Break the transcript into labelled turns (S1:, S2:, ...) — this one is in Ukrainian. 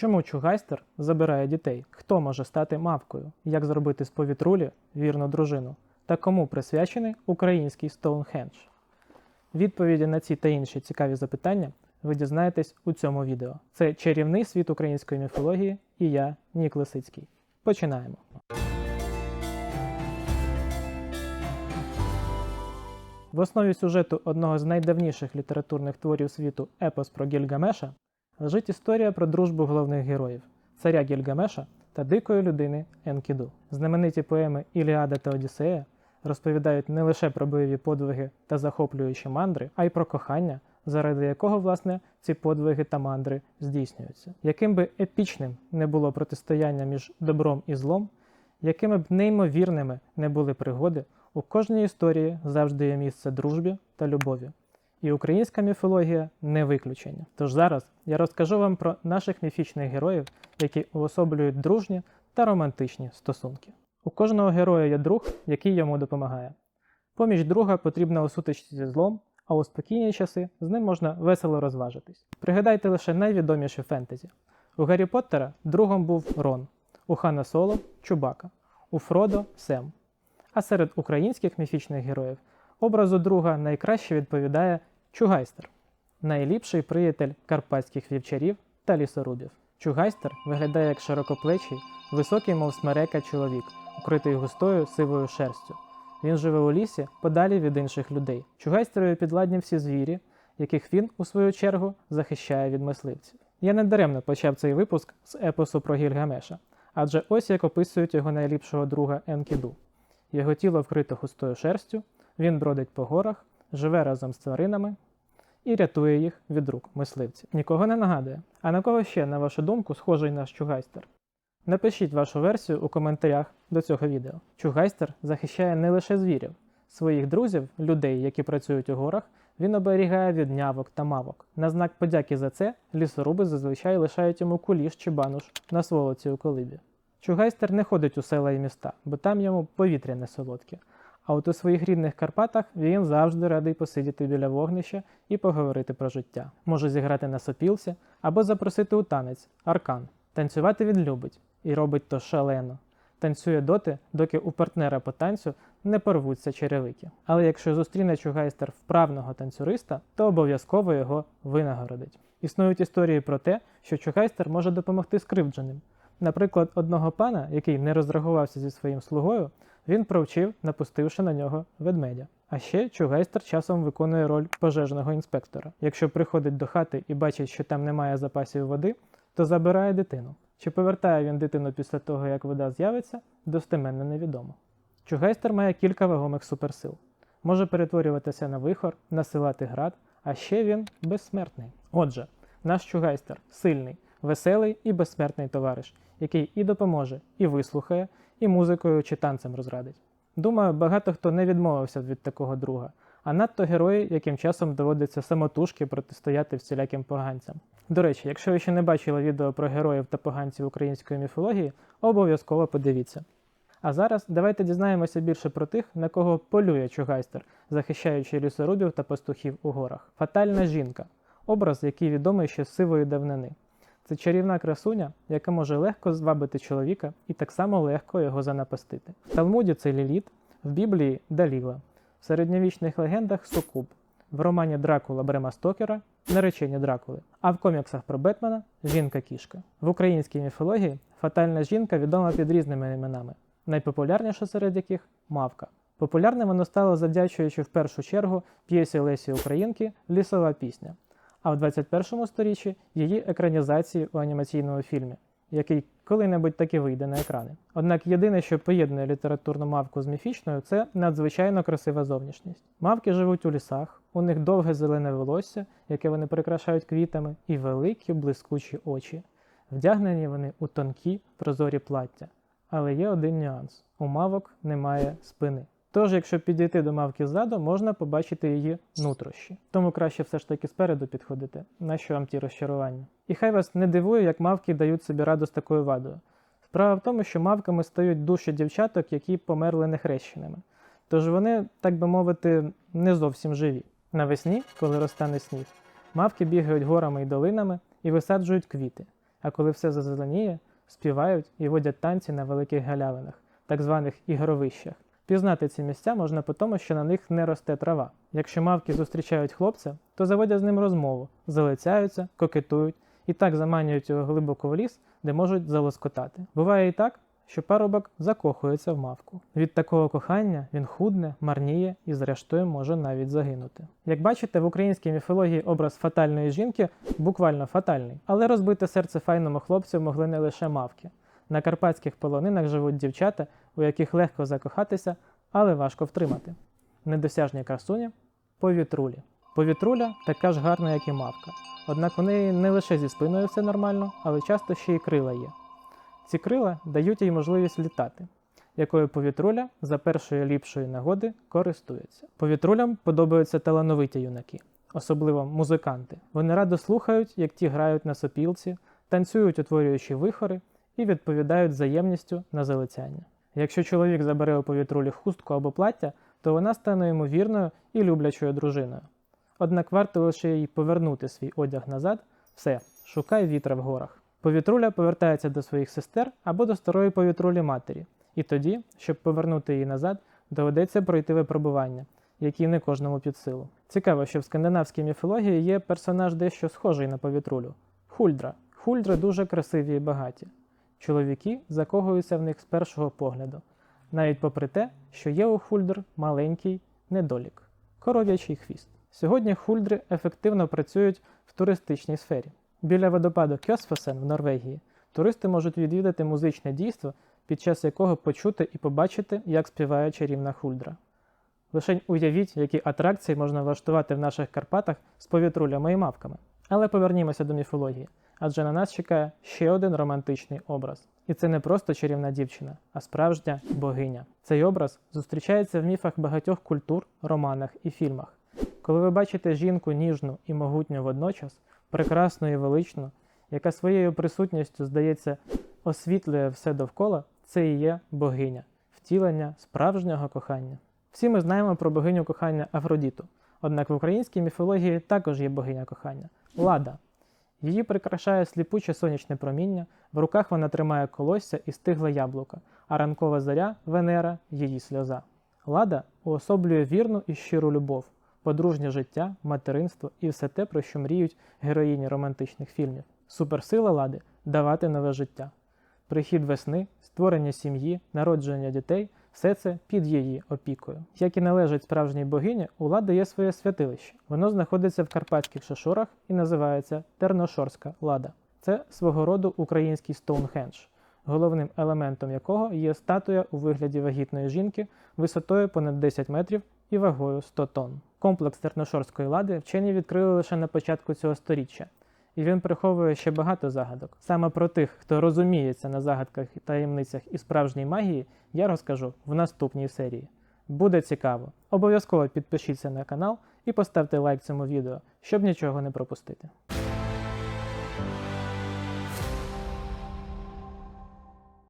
S1: Чому чугайстер забирає дітей? Хто може стати мавкою? Як зробити з повітрулі вірну дружину? Та кому присвячений український Стоунхендж? Відповіді на ці та інші цікаві запитання ви дізнаєтесь у цьому відео. Це чарівний світ української міфології і я, Нік Лисицький. Починаємо. В основі сюжету одного з найдавніших літературних творів світу епос про Гільгамеша лежить історія про дружбу головних героїв царя Гільгамеша та дикої людини Енкіду. Знамениті поеми Іліада та Одіссея розповідають не лише про бойові подвиги та захоплюючі мандри, а й про кохання, заради якого, власне, ці подвиги та мандри здійснюються. Яким би епічним не було протистояння між добром і злом, якими б неймовірними не були пригоди, у кожній історії завжди є місце дружбі та любові. І українська міфологія не виключення. Тож зараз я розкажу вам про наших міфічних героїв, які уособлюють дружні та романтичні стосунки. У кожного героя є друг, який йому допомагає. Поміч друга потрібна у сутичці зі злом, а у спокійні часи з ним можна весело розважитись. Пригадайте лише найвідоміші фентезі. У Гаррі Поттера другом був Рон, у Хана Соло Чубака, у Фродо Сем. А серед українських міфічних героїв образу друга найкраще відповідає Чугайстер, найліпший приятель карпатських вівчарів та лісорубів. Чугайстер виглядає як широкоплечий, високий, мов смерека чоловік, укритий густою сивою шерстю. Він живе у лісі подалі від інших людей. Чугайстерові підладні всі звірі, яких він, у свою чергу, захищає від мисливців. Я не даремно почав цей випуск з епосу про Гільгамеша, адже ось як описують його найліпшого друга Енкіду. Його тіло вкрите густою шерстю, він бродить по горах, живе разом з тваринами і рятує їх від рук мисливців. Нікого не нагадує. А на кого ще, на вашу думку, схожий наш чугайстер? Напишіть вашу версію у коментарях до цього відео. Чугайстер захищає не лише звірів, своїх друзів, людей, які працюють у горах, він оберігає від нявок та мавок. На знак подяки за це лісоруби зазвичай лишають йому куліш чи бануш на сволоці у колибі. Чугайстер не ходить у села і міста, бо там йому повітря не солодке. А от у своїх рідних Карпатах він завжди радий посидіти біля вогнища і поговорити про життя. Може зіграти на сопілці або запросити у танець аркан. Танцювати він любить і робить то шалено. Танцює доти, доки у партнера по танцю не порвуться черевики. Але якщо зустріне чугайстер вправного танцюриста, то обов'язково його винагородить. Існують історії про те, що чугайстер може допомогти скривдженим. Наприклад, одного пана, який не розрахувався зі своїм слугою, він провчив, напустивши на нього ведмедя. А ще чугайстер часом виконує роль пожежного інспектора. Якщо приходить до хати і бачить, що там немає запасів води, то забирає дитину. Чи повертає він дитину після того, як вода з'явиться, достеменно невідомо. Чугайстер має кілька вагомих суперсил. Може перетворюватися на вихор, насилати град, а ще він безсмертний. Отже, наш чугайстер сильний, веселий і безсмертний товариш, який і допоможе, і вислухає, і музикою чи танцем розрадить. Думаю, багато хто не відмовився від такого друга, а надто герої, яким часом доводиться самотужки протистояти всіляким поганцям. До речі, якщо ви ще не бачили відео про героїв та поганців української міфології, обов'язково подивіться. А зараз давайте дізнаємося більше про тих, на кого полює Чугайстер, захищаючи лісорубів та пастухів у горах. Фатальна жінка образ, який відомий ще з сивої давнини. Це чарівна красуня, яка може легко звабити чоловіка і так само легко його занапастити. В Талмуді це Ліліт, в Біблії Даліла, в середньовічних легендах Сукуб, в романі Дракула Брема Стокера наречення Дракули, а в коміксах про Бетмена жінка-кішка. В українській міфології фатальна жінка відома під різними іменами, найпопулярніша серед яких мавка. Популярним воно стало завдячуючи в першу чергу п'єсі Лесі Українки Лісова пісня а в 21 сторіччі її екранізації у анімаційному фільмі, який коли-небудь таки вийде на екрани. Однак єдине, що поєднує літературну мавку з міфічною, це надзвичайно красива зовнішність. Мавки живуть у лісах, у них довге зелене волосся, яке вони прикрашають квітами, і великі блискучі очі. Вдягнені вони у тонкі прозорі плаття. Але є один нюанс: у мавок немає спини. Тож, якщо підійти до мавки ззаду, можна побачити її нутрощі. Тому краще все ж таки спереду підходити, нащо вам ті розчарування. І хай вас не дивує, як мавки дають собі раду з такою вадою. Справа в тому, що мавками стають душі дівчаток, які померли нехрещеними. Тож вони, так би мовити, не зовсім живі. Навесні, коли розтане сніг, мавки бігають горами і долинами і висаджують квіти. А коли все зазеленіє, співають і водять танці на великих галявинах, так званих ігровищах. Пізнати ці місця можна по тому, що на них не росте трава. Якщо мавки зустрічають хлопця, то заводять з ним розмову, залицяються, кокетують і так заманюють його глибоко в ліс, де можуть залоскотати. Буває і так, що парубок закохується в мавку. Від такого кохання він худне, марніє і, зрештою, може навіть загинути. Як бачите, в українській міфології образ фатальної жінки буквально фатальний, але розбите серце файному хлопцю могли не лише мавки. На карпатських полонинах живуть дівчата, у яких легко закохатися, але важко втримати. Недосяжні красуні повітрулі. Повітруля така ж гарна, як і мавка. Однак у неї не лише зі спиною все нормально, але часто ще й крила є. Ці крила дають їй можливість літати, якою повітруля за першої ліпшої нагоди користується. Повітрулям подобаються талановиті юнаки, особливо музиканти. Вони радо слухають, як ті грають на сопілці, танцюють, утворюючи вихори, і відповідають взаємністю на залицяння. Якщо чоловік забере у повітрулі хустку або плаття, то вона стане йому вірною і люблячою дружиною. Однак варто лише їй повернути свій одяг назад, все, шукай вітра в горах. Повітруля повертається до своїх сестер або до старої повітрулі матері, і тоді, щоб повернути її назад, доведеться пройти випробування, які не кожному під силу. Цікаво, що в скандинавській міфології є персонаж дещо схожий на повітрулю Хульдра. Хульдри дуже красиві і багаті. Чоловіки закохуються в них з першого погляду, навіть попри те, що є у хульдр маленький недолік коров'ячий хвіст. Сьогодні хульдри ефективно працюють в туристичній сфері. Біля водопаду Кьосфосен в Норвегії туристи можуть відвідати музичне дійство, під час якого почути і побачити, як співає чарівна хульдра. Лишень уявіть, які атракції можна влаштувати в наших Карпатах з повітрулями і мавками. Але повернімося до міфології, адже на нас чекає ще один романтичний образ. І це не просто чарівна дівчина, а справжня богиня. Цей образ зустрічається в міфах багатьох культур, романах і фільмах. Коли ви бачите жінку ніжну і могутню водночас, прекрасну і величну, яка своєю присутністю, здається, освітлює все довкола, це і є богиня, втілення справжнього кохання. Всі ми знаємо про богиню кохання Афродіту, однак в українській міфології також є богиня кохання Лада. Її прикрашає сліпуче сонячне проміння, в руках вона тримає колосся і стигле яблука, а ранкова заря Венера її сльоза. Лада уособлює вірну і щиру любов, подружнє життя, материнство і все те, про що мріють героїні романтичних фільмів. Суперсила лади давати нове життя. Прихід весни, створення сім'ї, народження дітей все це під її опікою. Як і належить справжній богині, у лади є своє святилище. Воно знаходиться в Карпатських Шашурах і називається Терношорська лада. Це свого роду український Стоунхендж, головним елементом якого є статуя у вигляді вагітної жінки висотою понад 10 метрів і вагою 100 тонн. Комплекс Терношорської лади вчені відкрили лише на початку цього сторіччя, і він приховує ще багато загадок. Саме про тих, хто розуміється на загадках таємницях і справжній магії, я розкажу в наступній серії. Буде цікаво. Обов'язково підпишіться на канал і поставте лайк цьому відео, щоб нічого не пропустити.